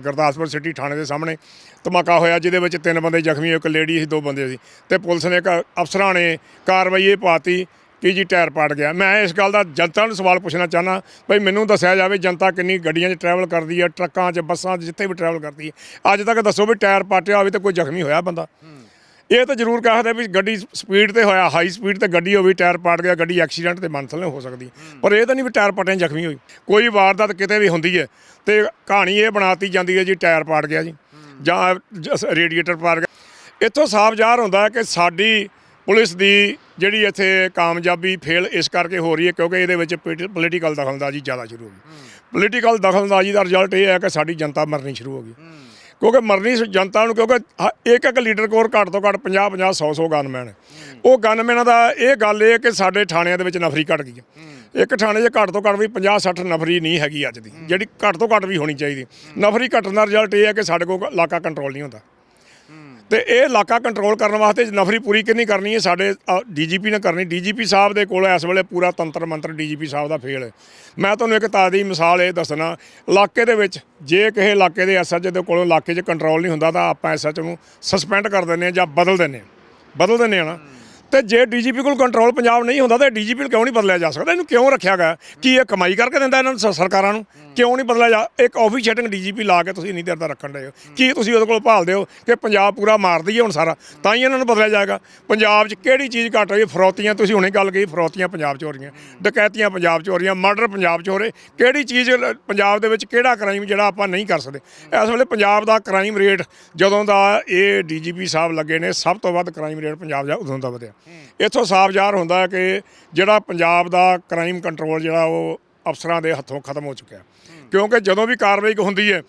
Gurdaspur city ਥਾਣੇ ਦੇ ਸਾਹਮਣੇ ਧਮਾਕਾ ਹੋਇਆ, ਜਿਹਦੇ ਵਿੱਚ ਤਿੰਨ ਬੰਦੇ ਜ਼ਖਮੀ ਹੋਏ, ਇੱਕ ਲੇਡੀ ਸੀ, ਦੋ ਬੰਦੇ ਸੀ। ਤੇ ਪੁਲਿਸ ਨੇ ਇੱਕ ਅਫਸਰਾਂ ਨੇ ਕਾਰਵਾਈ ਇਹ ਪਾਤੀ ਕਿ ਜੀ ਟਾਇਰ ਪਾਟ ਗਿਆ। ਮੈਂ ਇਸ ਗੱਲ ਦਾ ਜਨਤਾ ਨੂੰ ਸਵਾਲ ਪੁੱਛਣਾ ਚਾਹਨਾ ਭਈ ਮੈਨੂੰ ਦੱਸਿਆ ਜਾਵੇ ਜਨਤਾ ਕਿੰਨੀ ਗੱਡੀਆਂ 'ਚ ਟਰੈਵਲ ਕਰਦੀ ਹੈ, ਟਰੱਕਾਂ 'ਚ, ਬੱਸਾਂ 'ਚ, ਜਿੱਥੇ ਵੀ ਟਰੈਵਲ ਕਰਦੀ ਹੈ। ਅੱਜ ਤੱਕ ਦੱਸੋ ਵੀ ਟਾਇਰ ਪਾਟਿਆ ਹੋਵੇ ਤੇ ਕੋਈ ਜ਼ਖਮੀ ਹੋਇਆ ਬੰਦਾ? ਇਹ ਤਾਂ ਜ਼ਰੂਰ ਕਹਦੇ ਵੀ ਗੱਡੀ ਸਪੀਡ ਤੇ ਹੋਇਆ ਹਾਈ ਸਪੀਡ ਤੇ ਗੱਡੀ ਹੋਵੇ ਟਾਇਰ ਪਾਟ ਗਿਆ ਗੱਡੀ ਐਕਸੀਡੈਂਟ ਤੇ ਮੰਥਲ ਹੋ ਸਕਦੀ ਹੈ। ਪਰ ਇਹ ਤਾਂ ਨਹੀਂ ਵੀ ਟਾਇਰ ਪਾਟਿਆਂ ਜ਼ਖਮੀ ਹੋਈ। ਕੋਈ ਵਾਰਦਾਤ ਕਿਤੇ ਵੀ ਹੁੰਦੀ ਹੈ ਤੇ ਕਹਾਣੀ ਇਹ ਬਣਾਤੀ ਜਾਂਦੀ ਹੈ ਜੀ ਟਾਇਰ ਪਾਟ ਗਿਆ ਜੀ ਜਾਂ ਰੇਡੀਏਟਰ ਪਾਟ ਗਿਆ। ਇੱਥੋਂ ਸਾਫ਼ ਜ਼ਾਹਰ ਹੁੰਦਾ ਹੈ ਕਿ ਸਾਡੀ ਪੁਲਿਸ ਦੀ ਜਿਹੜੀ ਇੱਥੇ ਕਾਮਯਾਬੀ ਫੇਲ ਇਸ ਕਰਕੇ ਹੋ ਰਹੀ ਹੈ ਕਿਉਂਕਿ ਇਹਦੇ ਵਿੱਚ ਪੋਲੀਟੀਕਲ ਦਖਲਅੰਦਾਜ਼ੀ ਜ਼ਿਆਦਾ ਸ਼ੁਰੂ ਹੋ ਗਈ। ਪੋਲੀਟੀਕਲ ਦਖਲਅੰਦਾਜ਼ੀ ਦਾ ਰਿਜ਼ਲਟ ਇਹ ਹੈ ਕਿ ਸਾਡੀ ਜਨਤਾ ਮਰਨੀ ਸ਼ੁਰੂ ਹੋ ਗਈ। ਕਿਉਂਕਿ ਮਰਨੀ ਜਨਤਾ ਨੂੰ ਕਿਉਂਕਿ ਇੱਕ ਇੱਕ ਲੀਡਰ ਕੋਲ ਘੱਟ ਤੋਂ ਘੱਟ 50 50 100 100 ਗਨਮੈਨ। ਉਹ ਗਨਮੈਨਾਂ ਦਾ ਇਹ ਗੱਲ ਇਹ ਕਿ ਸਾਡੇ ਥਾਣਿਆਂ ਦੇ ਵਿੱਚ ਨਫਰੀ ਘਟ ਗਈ ਹੈ। ਇੱਕ ਥਾਣੇ 'ਚ ਘੱਟ ਤੋਂ ਘੱਟ ਵੀ 50 60 ਨਫਰੀ ਨਹੀਂ ਹੈਗੀ ਅੱਜ ਦੀ। ਜਿਹੜੀ ਘੱਟ ਤੋਂ ਘੱਟ ਵੀ ਹੋਣੀ ਚਾਹੀਦੀ। ਨਫਰੀ ਘਟਣ ਦਾ ਰਿਜ਼ਲਟ ਇਹ ਹੈ ਕਿ ਸਾਡੇ ਕੋਲ ਇਲਾਕਾ ਕੰਟਰੋਲ ਨਹੀਂ ਹੁੰਦਾ। ਤੇ ਇਹ ਇਲਾਕਾ ਕੰਟਰੋਲ ਕਰਨ ਵਾਸਤੇ ਨਫਰੀ ਪੂਰੀ ਕਿੰਨੀ ਕਰਨੀ ਹੈ? ਸਾਡੇ ਡੀਜੀਪੀ ਨੇ ਕਰਨੀ। ਡੀਜੀਪੀ ਸਾਹਿਬ ਦੇ ਕੋਲ ਇਸ ਵੇਲੇ ਪੂਰਾ ਤੰਤਰ ਮੰਤਰ ਡੀਜੀਪੀ ਸਾਹਿਬ ਦਾ ਫੇਲ ਹੈ। ਮੈਂ ਤੁਹਾਨੂੰ ਇੱਕ ਤਾਜ਼ੀ ਮਿਸਾਲ ਇਹ ਦੱਸਣਾ। ਇਲਾਕੇ ਦੇ ਵਿੱਚ ਜੇ ਕਿਸੇ ਇਲਾਕੇ ਦੇ ਐਸਐਚ ਦੇ ਕੋਲੋਂ ਇਲਾਕੇ 'ਚ ਕੰਟਰੋਲ ਨਹੀਂ ਹੁੰਦਾ ਤਾਂ ਆਪਾਂ ਐਸਐਚ ਨੂੰ ਸਸਪੈਂਡ ਕਰ ਦਿੰਦੇ ਹਾਂ ਜਾਂ ਬਦਲ ਦਿੰਦੇ ਹਾਂ। ਬਦਲ ਦਿੰਦੇ ਆ ਨਾ। ਤੇ ਜੇ ਡੀਜੀਪੀ ਕੋਲ ਕੰਟਰੋਲ ਪੰਜਾਬ ਨਹੀਂ ਹੁੰਦਾ ਤਾਂ ਡੀਜੀਪੀ ਕਿਉਂ ਨਹੀਂ ਬਦਲਿਆ ਜਾ ਸਕਦਾ? ਇਹਨੂੰ ਕਿਉਂ ਰੱਖਿਆ ਗਿਆ? ਕੀ ਇਹ ਕਮਾਈ ਕਰਕੇ ਦਿੰਦਾ ਇਹਨਾਂ ਨੂੰ ਸਰਕਾਰਾਂ ਨੂੰ? ਕਿਉਂ ਨਹੀਂ ਬਦਲਿਆ ਜਾ? ਇੱਕ ਆਫੀਸ਼ੀਏਟਿੰਗ ਡੀਜੀਪੀ ਲਾ ਕੇ ਤੁਸੀਂ ਇੰਨੀ ਦੇਰ ਦਾ ਰੱਖਣ ਰਹੇ ਹੋ। ਕੀ ਤੁਸੀਂ ਉਹਦੇ ਕੋਲ ਭਾਲਦੇ ਹੋ ਕਿ ਪੰਜਾਬ ਪੂਰਾ ਮਾਰ ਦਈਏ ਹੁਣ ਸਾਰਾ? ਤਾਂ ਹੀ ਇਹਨਾਂ ਨੂੰ ਬਦਲਿਆ ਜਾਏਗਾ। ਪੰਜਾਬ 'ਚ ਕਿਹੜੀ ਚੀਜ਼ ਘਟ ਰਹੀ ਹੈ ਫਰੌਤੀਆਂ ਤੁਸੀਂ ਹੁਣੇ ਗੱਲ ਕਹੀ ਫਰੌਤੀਆਂ ਪੰਜਾਬ 'ਚ ਹੋ ਰਹੀਆਂ ਡਕੈਤੀਆਂ ਪੰਜਾਬ 'ਚ ਹੋ ਰਹੀਆਂ ਮਰਡਰ ਪੰਜਾਬ 'ਚ ਹੋ ਰਹੇ। ਕਿਹੜੀ ਚੀਜ਼ ਪੰਜਾਬ ਦੇ ਵਿੱਚ ਕਿਹੜਾ ਕ੍ਰਾਈਮ ਜਿਹੜਾ ਆਪਾਂ ਨਹੀਂ ਕਰ ਸਕਦੇ? ਇਸ ਵੇਲੇ ਪੰਜਾਬ ਦਾ ਕ੍ਰਾਈਮ ਰੇਟ ਜਦੋਂ ਦਾ ਇਹ ਡੀਜੀਪੀ ਸਾਹਿਬ ਲੱਗੇ ਨੇ ਸਭ ਤੋਂ ਵੱਧ ਕ੍ਰਾਈਮ ਰੇਟ ਪੰਜਾਬ ਦਾ ਉਦੋਂ ਦਾ ਵਧਿਆ। ਇੱਥੋਂ ਸਾਫ਼ ਜ਼ਾਹਰ ਹੁੰਦਾ ਕਿ ਜਿਹੜਾ ਪੰਜਾਬ ਦਾ ਕ੍ਰਾਈਮ ਕੰਟਰੋਲ ਜਿਹੜਾ ਉਹ ਅਫਸਰਾਂ ਦੇ ਹੱਥੋਂ ਖਤਮ ਹੋ ਚੁੱਕਿਆ ਕਿਉਂਕਿ ਜਦੋਂ ਵੀ ਕਾਰਵਾਈ ਹੁੰਦੀ ਹੈ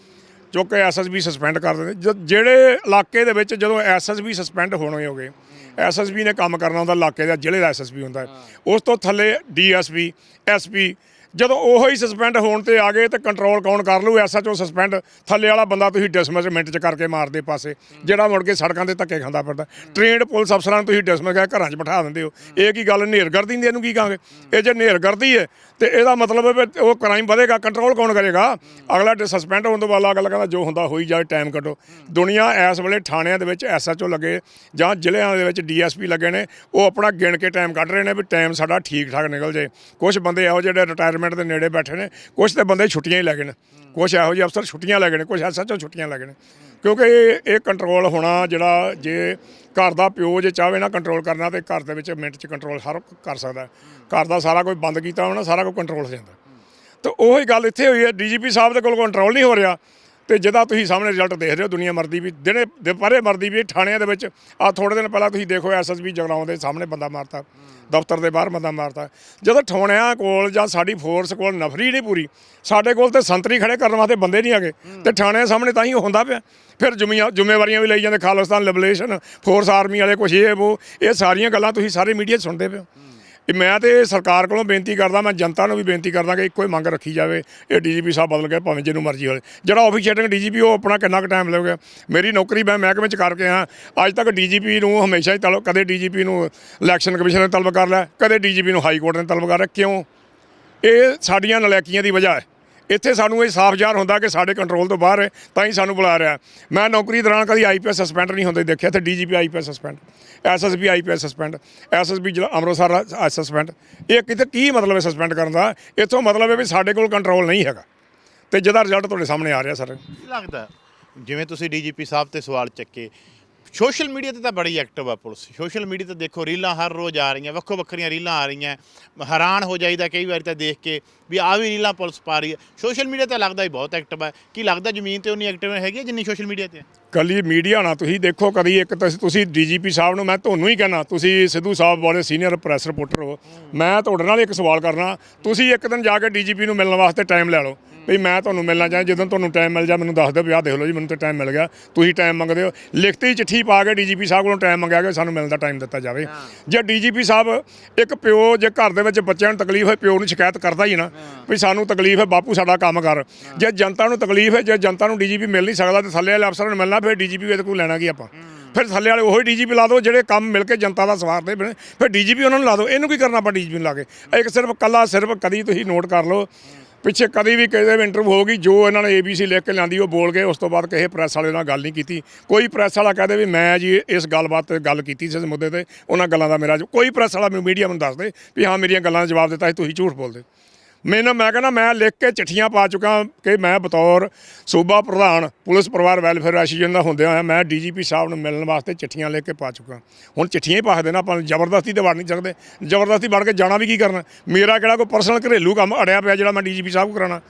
ਜੋ ਕਿ ਐਸਐਸਬੀ ਸਸਪੈਂਡ ਕਰ ਦਿੰਦੇ ਜਿਹੜੇ ਇਲਾਕੇ ਦੇ ਵਿੱਚ ਜਦੋਂ ਐਸਐਸਬੀ ਸਸਪੈਂਡ ਹੋਣੇ ਹੋਗੇ ਐਸਐਸਬੀ ਨੇ ਕੰਮ ਕਰਨਾ ਹੁੰਦਾ ਇਲਾਕੇ ਦਾ ਜ਼ਿਲ੍ਹੇ ਦਾ ਐਸਐਸਬੀ ਹੁੰਦਾ। ਉਸ ਤੋਂ ਥੱਲੇ ਡੀਐਸਪੀ ਐਸਪੀ ਜਦੋਂ ਉਹੋ ਹੀ ਸਸਪੈਂਡ ਹੋਣ ਤੇ ਆ ਗਏ ਤੇ ਕੰਟਰੋਲ ਕੌਣ ਕਰ ਲੂ ਐਸਐਚਓ ਸਸਪੈਂਡ ਥੱਲੇ ਵਾਲਾ ਬੰਦਾ ਤੁਸੀਂ ਡਿਸਮਿਸ ਮਿੰਟ ਚ ਕਰਕੇ ਮਾਰਦੇ ਪਾਸੇ। ਜਿਹੜਾ ਮੁੜ ਕੇ ਸੜਕਾਂ ਤੇ ਧੱਕੇ ਖਾਂਦਾ ਫਿਰਦਾ। ਟ੍ਰੇਨਡ ਪੁਲਿਸ ਅਫਸਰਾਂ ਨੂੰ ਤੁਸੀਂ ਡਿਸਮਿਸ ਕਰਕੇ ਘਰਾਂ 'ਚ ਬਿਠਾ ਦਿੰਦੇ ਹੋ। ਇਹ ਕੀ ਗੱਲ, ਨੇਰਗਰਦੀ ਦੀ ਇਹਨੂੰ ਕੀ ਕਹਾਂਗੇ? ਇਹ ਜੇ ਨੇਰਗਰਦੀ ਹੈ ਤੇ ਇਹਦਾ ਮਤਲਬ ਹੈ ਵੀ ਉਹ ਕ੍ਰਾਈਮ ਵਧੇਗਾ ਕੰਟਰੋਲ ਕੌਣ ਕਰੇਗਾ? ਅਗਲਾ ਸਸਪੈਂਡ ਹੋਣ ਤੋਂ ਬਾਅਦ ਅਗਲਾ ਕਹਿੰਦਾ, ਜੋ ਹੁੰਦਾ ਹੋਈ ਜਾਵੇ ਟਾਈਮ ਕੱਢੋ। ਦੁਨੀਆ ਇਸ ਵੇਲੇ ਥਾਣਿਆਂ ਦੇ ਵਿੱਚ ਐਸਐਚਓ ਲੱਗੇ, ਜਾਂ ਜ਼ਿਲ੍ਹਿਆਂ ਦੇ ਵਿੱਚ ਡੀਐਸਪੀ ਲੱਗੇ ਨੇ। ਉਹ ਆਪਣਾ ਗਿਣ ਕੇ ਟਾਈਮ ਕੱਢ ਰਹੇ ਨੇ ਵੀ ਟਾਈਮ ਸਾਡਾ ਠੀਕ ਠਾਕ ਨਿਕਲ ਜੇ ਕੁਝ ਬੰਦੇ ਇਹੋ ਜਿਹੜੇ ਰਿਟਾਇਰਮੈਂਟ ਦੇ ਨੇੜੇ ਬੈਠੇ ਨੇ ਕੁਝ ਤੇ ਬੰਦੇ ਛੁੱਟੀਆਂ ਹੀ ਲੈ ਗਏ ਨੇ। ਕੁਝ ਇਹੋ ਜਿਹੇ ਅਫਸਰ ਛੁੱਟੀਆਂ ਲੈ ਗਏ ਨੇ ਕੁਝ ਐਸਐਚਓ ਛੁੱਟੀਆਂ ਲੈ ਗਏ ਨੇ। ਕਿਉਂਕਿ ਇਹ ਕੰਟਰੋਲ ਹੋਣਾ ਜਿਹੜਾ ਜੇ ਘਰ ਦਾ ਪਿਓ ਜੇ ਚਾਹਵੇ ਨਾ ਕੰਟਰੋਲ ਕਰਨਾ, ਤੇ ਘਰ ਦੇ ਵਿੱਚ ਮਿੰਟ 'ਚ ਕੰਟਰੋਲ ਹਰ ਕਰ ਸਕਦਾ। ਘਰ ਦਾ ਸਾਰਾ ਕੁਝ ਬੰਦ ਕੀਤਾ ਹੋਣਾ, ਸਾਰਾ ਕੁਝ ਕੰਟਰੋਲ ਹੋ ਜਾਂਦਾ। ਤਾਂ ਉਹੀ ਗੱਲ ਇੱਥੇ ਹੋਈ ਹੈ, ਡੀਜੀਪੀ ਸਾਹਿਬ ਦੇ ਕੋਲ ਕੰਟਰੋਲ ਨਹੀਂ ਹੋ ਰਿਹਾ। ਤੇ ਜਿਹਦਾ ਤੁਸੀਂ ਸਾਹਮਣੇ ਰਿਜ਼ਲਟ ਦੇਖ ਰਹੇ ਹੋ ਦੁਨੀਆ ਮਰਦੀ ਵੀ ਦਿਨੇ ਦੁਪਹਿਰੇ ਮਰਦੀ ਵੀ, ਥਾਣਿਆਂ ਦੇ ਵਿੱਚ ਆ ਥੋੜੇ ਦਿਨ ਪਹਿਲਾਂ ਤੁਸੀਂ ਦੇਖੋ ਐਸਐਸਬੀ ਜਗਰਾਉਂ ਦੇ ਸਾਹਮਣੇ ਬੰਦਾ ਮਾਰਤਾ, ਦਫ਼ਤਰ ਦੇ ਬਾਹਰ ਬੰਦਾ ਮਾਰਤਾ। ਜਦੋਂ ਥਾਣਿਆਂ ਕੋਲ ਜਾਂ ਸਾਡੀ ਫੋਰਸ ਕੋਲ ਨਫਰੀ ਨਹੀਂ ਪੂਰੀ, ਸਾਡੇ ਕੋਲ ਤੇ ਸੰਤਰੀ ਖੜੇ ਕਰਨ ਵਾਸਤੇ ਬੰਦੇ ਨਹੀਂ ਹੈਗੇ, ਤੇ ਥਾਣਿਆਂ ਸਾਹਮਣੇ ਤਾਂ ਹੀ ਉਹ ਹੁੰਦਾ ਪਿਆ। ਫਿਰ ਜ਼ਿੰਮੇਵਾਰ ਜ਼ਿੰਮੇਵਾਰੀਆਂ ਵੀ ਲਈ ਜਾਂਦੇ, ਖਾਲਿਸਤਾਨ ਲਿਬਰੇਸ਼ਨ ਫੋਰਸ ਆਰਮੀ ਵਾਲੇ ਕੁਛ ਇਹ, ਉਹ, ਇਹ ਸਾਰੀਆਂ ਗੱਲਾਂ ਤੁਸੀਂ ਸਾਰੇ ਮੀਡੀਆ 'ਚ ਸੁਣਦੇ ਪਏ ਹੋ। ਇਹ ਮੈਂ ਤੇ ਸਰਕਾਰ ਕੋਲੋਂ ਬੇਨਤੀ ਕਰਦਾ, ਮੈਂ ਜਨਤਾ ਨੂੰ ਵੀ ਬੇਨਤੀ ਕਰਦਾ ਕਿ ਇੱਕੋ ਹੀ ਮੰਗ ਰੱਖੀ ਜਾਵੇ, ਇਹ ਡੀਜੀਪੀ ਸਾਹਿਬ ਬਦਲ ਕੇ ਭਾਵੇਂ ਜਿਹਨੂੰ ਮਰਜ਼ੀ ਹੋਵੇ। ਜਿਹੜਾ ਆਫੀਸ਼ੀਏਟਿੰਗ ਡੀਜੀਪੀ, ਉਹ ਆਪਣਾ ਕਿੰਨਾ ਕੁ ਟਾਈਮ ਲਊਗਾ? ਮੇਰੀ ਨੌਕਰੀ ਮੈਂ ਮਹਿਕਮੇ ਚ ਕਰਕੇ ਆ ਅੱਜ ਤੱਕ ਡੀਜੀਪੀ ਨੂੰ ਹਮੇਸ਼ਾ ਹੀ ਤਲਬ, ਕਦੇ ਡੀਜੀਪੀ ਨੂੰ ਇਲੈਕਸ਼ਨ ਕਮਿਸ਼ਨ ਨੇ ਤਲਬ ਕਰ ਲਿਆ, ਕਦੇ ਡੀਜੀਪੀ ਨੂੰ ਹਾਈ ਕੋਰਟ ਨੇ ਤਲਬ ਕਰ ਲਿਆ। ਕਿਉਂ? ਇਹ ਸਾਡੀਆਂ ਨਲਾਇਕੀਆਂ ਦੀ ਵਜ੍ਹਾ ਹੈ। ਇੱਥੇ ਸਾਨੂੰ ਇਹ ਸਾਫ਼ ਜ਼ਾਹਰ ਹੁੰਦਾ ਕਿ ਸਾਡੇ ਕੰਟਰੋਲ ਤੋਂ ਬਾਹਰ ਹੈ ਤਾਂ ਹੀ ਸਾਨੂੰ ਬੁਲਾ ਰਿਹਾ। ਮੈਂ ਨੌਕਰੀ ਦੌਰਾਨ ਕਦੀ ਆਈਪੀਐਸ ਸਸਪੈਂਡ ਨਹੀਂ ਹੁੰਦੇ ਦੇਖਿਆ ਤੇ DGP IPS suspend SSB IPS suspend SSB ਜਿਹੜਾ ਅੰਮ੍ਰਿਤਸਰ ਸਸਪੈਂਡ ਇਹ ਕਿਤੇ ਕੀ ਮਤਲਬ ਹੈ ਸਸਪੈਂਡ ਕਰਨ ਦਾ? ਇੱਥੋਂ ਮਤਲਬ ਹੈ ਵੀ ਸਾਡੇ ਕੋਲ ਕੰਟਰੋਲ ਨਹੀਂ ਹੈਗਾ। ਤੇ ਜਿਹਦਾ ਰਿਜ਼ਲਟ ਤੁਹਾਡੇ ਸਾਹਮਣੇ ਆ ਰਿਹਾ, ਸਰ। ਕੀ ਲੱਗਦਾ ਜਿਵੇਂ ਤੁਸੀਂ ਡੀਜੀਪੀ ਸਾਹਿਬ ਤੇ ਸਵਾਲ ਚੱਕੇ, ਸੋਸ਼ਲ ਮੀਡੀਆ ਤੇ ਤਾਂ ਬੜੀ ਐਕਟਿਵ ਆ ਪੁਲਿਸ। ਸੋਸ਼ਲ ਮੀਡੀਆ ਤੇ ਦੇਖੋ, ਰੀਲਾਂ ਹਰ ਰੋਜ਼ ਆ ਰਹੀਆਂ ਵੱਖੋ ਵੱਖਰੀਆਂ ਰੀਲਾਂ ਆ ਰਹੀਆਂ। ਹੈਰਾਨ ਹੋ ਜਾਈਦਾ ਕਈ ਵਾਰੀ ਤਾਂ ਦੇਖ ਕੇ ਵੀ ਆ ਵੀ ਰੀਲਾਂ ਪੁਲਿਸ ਪਾ ਰਹੀ ਹੈ। ਸੋਸ਼ਲ ਮੀਡੀਆ ਤੇ ਲੱਗਦਾ ਹੀ ਬਹੁਤ ਐਕਟਿਵ ਹੈ। ਕੀ ਲੱਗਦਾ ਜ਼ਮੀਨ ਤੇ ਉਨੀ ਐਕਟਿਵ ਹੈਗੀ ਹੈ ਜਿੰਨੀ ਸੋਸ਼ਲ ਮੀਡੀਆ ਤੇ? ਹੈ? ਕੱਲੀ ਮੀਡੀਆ ਨਾ ਤੁਸੀਂ ਦੇਖੋ ਕਦੀ ਇੱਕ ਤਾਂ ਤੁਸੀਂ ਡੀਜੀਪੀ ਸਾਹਿਬ ਨੂੰ ਮੈਂ ਤੁਹਾਨੂੰ ਹੀ ਕਹਿਣਾ ਤੁਸੀਂ ਸਿੱਧੂ ਸਾਹਿਬ ਬੜੇ ਸੀਨੀਅਰ ਪ੍ਰੈਸ ਰਿਪੋਰਟਰ ਹੋ। ਮੈਂ ਤੁਹਾਡੇ ਨਾਲ ਇੱਕ ਸਵਾਲ ਕਰਨਾ ਤੁਸੀਂ ਇੱਕ ਦਿਨ ਜਾ ਕੇ ਡੀਜੀਪੀ ਨੂੰ ਮਿਲਣ ਵਾਸਤੇ ਟਾਈਮ ਲੈ ਲਓ। ਵੀ ਮੈਂ ਤੁਹਾਨੂੰ ਮਿਲਣਾ ਚਾਹਾਂ ਜਦੋਂ ਤੁਹਾਨੂੰ ਟਾਈਮ ਮਿਲ ਜਾ ਮੈਨੂੰ ਦੱਸ ਦਿਓ ਵੀ ਆਹ ਦੇਖ ਲਓ ਜੀ ਮੈਨੂੰ ਤਾਂ ਟਾਈਮ ਮਿਲ ਗਿਆ। ਤੁਸੀਂ ਟਾਈਮ ਮੰਗਦੇ ਹੋ। ਲਿਖਤੀ ਚਿੱਠੀ ਪਾ ਕੇ ਡੀਜੀਪੀ ਸਾਹਿਬ ਕੋਲੋਂ ਟਾਈਮ ਮੰਗਿਆ ਕਿ ਸਾਨੂੰ ਮਿਲਣ ਦਾ ਟਾਈਮ ਦਿੱਤਾ ਜਾਵੇ। ਜੇ ਡੀਜੀਪੀ ਸਾਹਿਬ ਇੱਕ ਪਿਓ ਜੇ ਘਰ ਦੇ ਵਿੱਚ ਬੱਚਿਆਂ ਨੂੰ ਤਕਲੀਫ ਹੈ ਪਿਓ ਨੂੰ ਸ਼ਿਕਾਇਤ ਕਰਦਾ ਹੀ ਨਾ ਵੀ ਸਾਨੂੰ ਤਕਲੀਫ ਹੈ, ਬਾਪੂ ਸਾਡਾ ਕੰਮ ਕਰ। ਜੇ ਜਨਤਾ ਨੂੰ ਤਕਲੀਫ ਹੈ, ਜੇ ਜਨਤਾ ਨੂੰ ਡੀਜੀਪੀ ਮਿਲ ਨਹੀਂ ਸਕਦਾ, ਤੇ ਥੱਲੇ ਵਾਲੇ ਅਫਸਰਾਂ ਨੂੰ ਮਿਲਣਾ, ਫਿਰ ਡੀਜੀਪੀ ਇਹਦੇ ਕੋਲ ਲੈਣਾ ਕੀ ਆਪਾਂ? ਫਿਰ ਥੱਲੇ ਵਾਲੇ ਉਹੀ ਡੀਜੀਪੀ ਲਾ ਦਿਓ, ਜਿਹੜੇ ਕੰਮ ਮਿਲ ਕੇ ਜਨਤਾ ਦਾ ਸਵਾਰਦੇ ਬਣੇ ਫਿਰ ਡੀਜੀਪੀ ਉਹਨਾਂ ਨੂੰ ਲਾ ਦਿਓ, ਇਹਨੂੰ ਕੀ ਕਰਨਾ ਆਪਾਂ ਡੀਜੀਪੀ ਨੂੰ ਲਾ ਕੇ? ਇੱਕ ਸਿਰਫ ਕੱਲਾ ਸਿਰਫ ਕਦੀ ਤੁਸੀਂ ਨੋਟ ਕਰ ਲਓ, ਪਿੱਛੇ ਕਦੀ ਵੀ ਕਿਸੇ ਵੀ ਇੰਟਰਵਿਊ ਹੋਗੀ ਜੋ ਇਹਨਾਂ ਨੇ ABC ਲਿਖ ਕੇ ਲਿਆਂਦੀ, ਉਹ ਬੋਲ ਗਏ ਉਸ ਤੋਂ ਬਾਅਦ ਕਿਸੇ ਪ੍ਰੈਸ ਵਾਲੇ ਨਾਲ ਗੱਲ ਨਹੀਂ ਕੀਤੀ। ਕੋਈ ਪ੍ਰੈਸ ਵਾਲਾ ਕਹਦੇ ਵੀ ਮੈਂ ਜੀ ਇਸ ਗੱਲਬਾਤ ਤੇ ਗੱਲ ਕੀਤੀ ਸੀ ਇਸ ਮੁੱਦੇ ਤੇ, ਉਹਨਾਂ ਗੱਲਾਂ ਦਾ ਮੇਰਾ ਕੋਈ ਪ੍ਰੈਸ ਵਾਲਾ ਮੈਨੂੰ ਮੀਡੀਆ ਨੂੰ ਦੱਸ ਦੇ ਵੀ ਹਾਂ, ਮੇਰੀਆਂ ਗੱਲਾਂ ਦਾ ਜਵਾਬ ਦਿੱਤਾ ਸੀ, ਤੁਸੀਂ ਝੂਠ ਬੋਲਦੇ। ਮੈਨੂੰ, ਮੈਂ ਕਹਿੰਦਾ, ਮੈਂ ਲਿਖ ਕੇ ਚਿੱਠੀਆਂ ਪਾ ਚੁੱਕਾ ਕਿ ਮੈਂ ਬਤੌਰ ਸੂਬਾ ਪ੍ਰਧਾਨ, ਪੁਲਿਸ ਪਰਿਵਾਰ ਵੈਲਫੇਅਰ ਐਸੋਸੀਏਸ਼ਨ ਦਾ ਹੁੰਦਿਆਂ ਹੋਇਆ ਮੈਂ ਡੀਜੀਪੀ ਸਾਹਿਬ ਨੂੰ ਮਿਲਣ ਵਾਸਤੇ ਚਿੱਠੀਆਂ ਲਿਖ ਕੇ ਪਾ ਚੁੱਕਾ। ਹੁਣ ਚਿੱਠੀਆਂ ਹੀ ਪਾ ਦੇਣਾ ਆਪਾਂ ਨੂੰ ਜ਼ਬਰਦਸਤੀ ਤੇ ਵੜ ਨਹੀਂ ਸਕਦੇ। ਜ਼ਬਰਦਸਤੀ ਵੜ ਕੇ ਜਾਣਾ ਵੀ ਕੀ ਕਰਨਾ? ਮੇਰਾ ਕਿਹੜਾ ਕੋਈ ਪਰਸਨਲ ਘਰੇਲੂ ਕੰਮ ਅੜਿਆ ਪਿਆ ਜਿਹੜਾ ਮੈਂ ਡੀਜੀਪੀ ਸਾਹਿਬ ਨੂੰ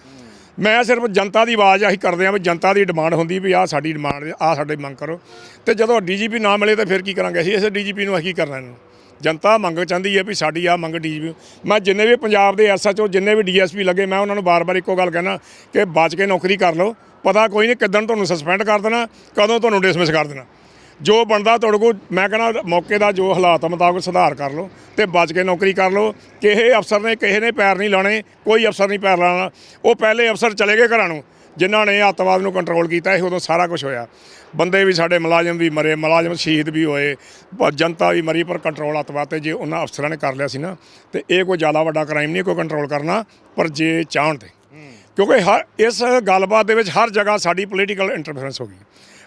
ਮੈਂ ਸਿਰਫ ਜਨਤਾ ਦੀ ਆਵਾਜ਼ ਆਹੀ ਕਰਦੇ ਆ ਵੀ ਜਨਤਾ ਦੀ ਡਿਮਾਂਡ ਹੁੰਦੀ ਵੀ ਆਹ ਸਾਡੀ ਡਿਮਾਂਡ ਆਹ ਸਾਡੇ ਮੰਗ ਕਰੋ। ਤੇ ਜਦੋਂ ਡੀਜੀਪੀ ਨਾ ਮਿਲੇ ਤਾਂ ਫਿਰ ਕੀ ਕਰਾਂਗੇ ਅਸੀਂ? ਇਸ ਡੀਜੀਪੀ ਨੂੰ ਅਸੀਂ ਕੀ ਕਰਨਾ ਇਹਨੂੰ? ਜਨਤਾ ਮੰਗ ਚਾਹੁੰਦੀ ਹੈ ਵੀ ਸਾਡੀ ਆ ਮੰਗ ਡੀਜੀਪੀ ਮੈਂ ਜਿੰਨੇ ਵੀ ਪੰਜਾਬ ਦੇ ਐਸਐਚਓ ਜਿੰਨੇ ਵੀ ਡੀਐਸਪੀ ਲੱਗੇ, ਮੈਂ ਉਹਨਾਂ ਨੂੰ ਬਾਰ-ਬਾਰ ਇੱਕੋ ਗੱਲ ਕਹਿਣਾ ਕਿ ਬਚ ਕੇ ਨੌਕਰੀ ਕਰ ਲਓ। ਪਤਾ ਕੋਈ ਨਹੀਂ ਕਿੱਦਣ ਤੁਹਾਨੂੰ ਸਸਪੈਂਡ ਕਰ ਦੇਣਾ, ਕਦੋਂ ਤੁਹਾਨੂੰ ਡਿਸਮਿਸ ਕਰ ਦੇਣਾ। ਜੋ ਬਣਦਾ ਤੁਹਾਡੇ ਕੋਲ, ਮੈਂ ਕਹਿੰਦਾ ਮੌਕੇ ਦਾ ਜੋ ਹਾਲਾਤ ਮੁਤਾਬਕ ਸੁਧਾਰ ਕਰ ਲਓ ਤੇ ਬਚ ਕੇ ਨੌਕਰੀ ਕਰ ਲਓ। ਕਿਸੇ ਅਫਸਰ ਨੇ ਕਿਸੇ ਨੇ ਪੈਰ ਨਹੀਂ ਲਾਣੇ ਕੋਈ ਅਫਸਰ ਨਹੀਂ ਪੈਰ ਲਾਣਾ ਉਹ ਪਹਿਲੇ ਅਫਸਰ ਚਲੇ ਗਏ ਘਰਾਂ ਨੂੰ। ਜਿਨ੍ਹਾਂ ਨੇ ਅੱਤਵਾਦ ਨੂੰ ਕੰਟਰੋਲ ਕੀਤਾ ਸੀ ਉਦੋਂ ਸਾਰਾ ਕੁਝ ਹੋਇਆ। ਬੰਦੇ ਵੀ ਸਾਡੇ ਮੁਲਾਜ਼ਮ ਵੀ ਮਰੇ ਮੁਲਾਜ਼ਮ ਸ਼ਹੀਦ ਵੀ ਹੋਏ ਜਨਤਾ ਵੀ ਮਰੀ ਪਰ ਕੰਟਰੋਲ ਅੱਤਵਾਦ ਤੇ ਜੇ ਉਹਨਾਂ ਅਫਸਰਾਂ ਨੇ ਕਰ ਲਿਆ ਸੀ ਨਾ ਤੇ ਇਹ ਕੋਈ ਜ਼ਿਆਦਾ ਵੱਡਾ ਕ੍ਰਾਈਮ ਨਹੀਂ ਕੋਈ ਕੰਟਰੋਲ ਕਰਨਾ ਪਰ ਜੇ ਚਾਹਣ ਤੇ। ਕਿਉਂਕਿ ਹਰ ਇਸ ਗੱਲਬਾਤ ਦੇ ਵਿੱਚ ਹਰ ਜਗ੍ਹਾ ਸਾਡੀ ਪੋਲੀਟੀਕਲ ਇੰਟਰਫੇਰੈਂਸ ਹੋ ਗਈ।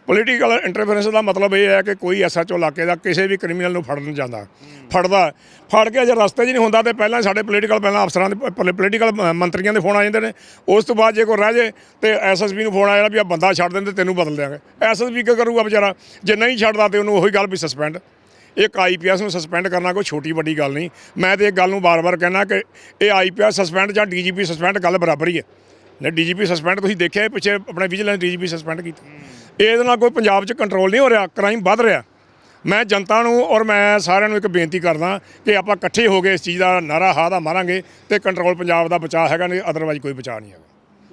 ਪੋਲੀਟੀਕਲ ਇੰਟਰਫੇਰੈਂਸ ਦਾ ਮਤਲਬ ਇਹ ਹੈ ਕਿ ਕੋਈ ਐਸਐਚਓ ਇਲਾਕੇ ਦਾ ਕਿਸੇ ਵੀ ਕ੍ਰਿਮੀਨਲ ਨੂੰ ਫੜਨ ਜਾਂਦਾ। ਫੜਦਾ। ਫੜ ਕੇ ਜੇ ਰਸਤੇ 'ਚ ਨਹੀਂ ਹੁੰਦਾ ਤੇ ਪਹਿਲਾਂ ਸਾਡੇ ਪੋਲੀਟੀਕਲ ਪਹਿਲਾਂ ਅਫਸਰਾਂ ਦੇ ਪੋਲੀਟੀਕਲ ਮੰਤਰੀਆਂ ਦੇ ਫੋਨ ਆ ਜਾਂਦੇ ਨੇ। ਉਸ ਤੋਂ ਬਾਅਦ ਜੇ ਕੋਈ ਰਹਿ ਜੇ ਤੇ ਐਸਐਸਪੀ ਨੂੰ ਫੋਨ ਆ ਜਾਣਾ ਵੀ ਆ ਬੰਦਾ ਛੱਡ ਦਿੰਦੇ, ਤੈਨੂੰ ਬਦਲ ਦਿਆਂਗੇ। ਐਸਐਸਪੀ ਕੀ ਕਰੂਗਾ ਵਿਚਾਰਾ? ਜੇ ਨਹੀਂ ਛੱਡਦਾ ਤੇ ਉਹਨੂੰ ਉਹੀ ਗੱਲ ਵੀ ਸਸਪੈਂਡ ਇੱਕ ਆਈਪੀਐਸ ਨੂੰ ਸਸਪੈਂਡ ਕਰਨਾ ਕੋਈ ਛੋਟੀ ਵੱਡੀ ਗੱਲ ਨਹੀਂ। ਮੈਂ ਤੇ ਇਹ ਗੱਲ ਨੂੰ ਬਾਰ-ਬਾਰ ਕਹਿਣਾ ਕਿ ਇਹ ਆਈਪੀਐਸ ਸਸਪੈਂਡ ਜਾਂ ਡੀਜੀਪੀ ਸਸਪੈਂਡ ਗੱਲ ਬਰਾਬਰ ਹੀ ਹੈ। ਨੇ ਡੀਜੀਪੀ ਸਸਪੈਂਡ ਤੁਸੀਂ ਦੇਖਿਆ ਪਿੱਛੇ ਆਪਣੇ ਵਿਜੀਲੈਂਸ ਡੀਜੀਪੀ ਸਸਪੈਂਡ ਕੀਤਾ। ਇਹਦੇ ਨਾਲ ਕੋਈ ਪੰਜਾਬ 'ਚ ਕੰਟਰੋਲ ਨਹੀਂ ਹੋ ਰਿਹਾ ਕ੍ਰਾਈਮ ਵੱਧ ਰਿਹਾ। ਮੈਂ ਜਨਤਾ ਨੂੰ ਔਰ ਮੈਂ ਸਾਰਿਆਂ ਨੂੰ ਇੱਕ ਬੇਨਤੀ ਕਰਦਾ ਕਿ ਆਪਾਂ ਇਕੱਠੇ ਹੋ ਕੇ ਇਸ ਚੀਜ਼ ਦਾ ਨਾਰਾ ਹਾ ਦਾ ਮਾਰਾਂਗੇ ਤੇ ਕੰਟਰੋਲ ਪੰਜਾਬ ਦਾ ਬਚਾਅ ਹੈਗਾ, ਨਹੀਂ ਅਦਰਵਾਈਜ਼ ਕੋਈ ਬਚਾਅ ਨਹੀਂ ਹੈਗਾ।